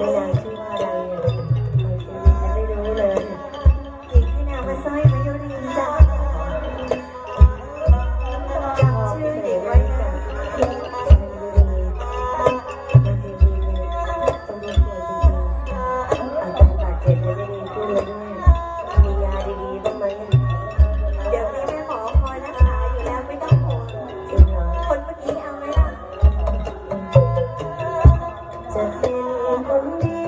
เลย கொண்டே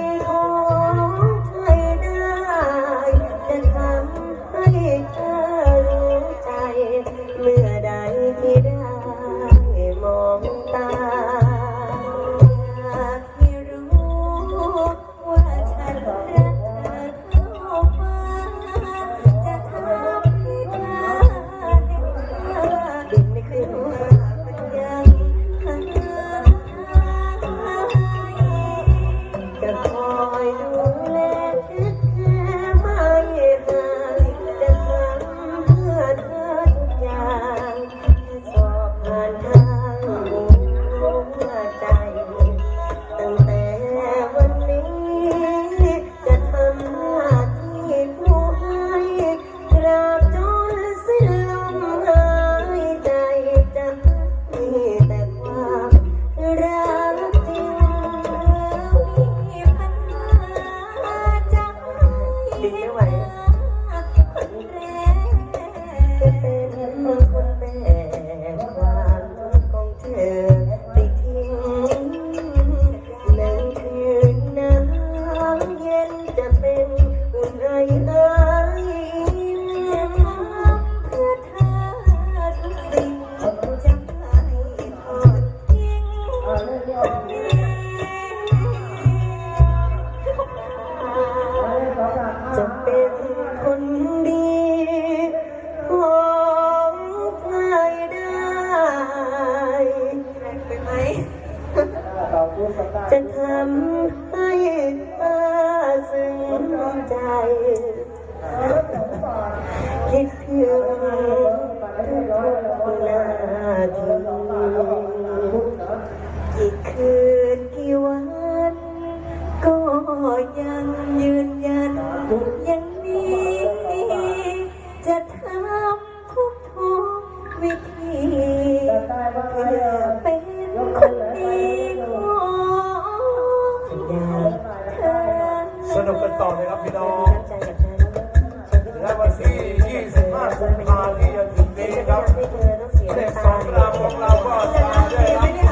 ใจ คิดถึง สนุกกันต่อเลยครับพี่น้องและวันที่25กุมภาพันธ์ที่จะถึงนี้ครับเด็กสองรามของเราก็จะได้รับ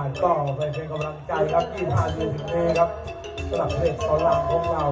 โอกาสก็ไปเป็นกำลังใจครับ25เดือนถึงนี้ครับสำหรับเพลงสอนรามของเรา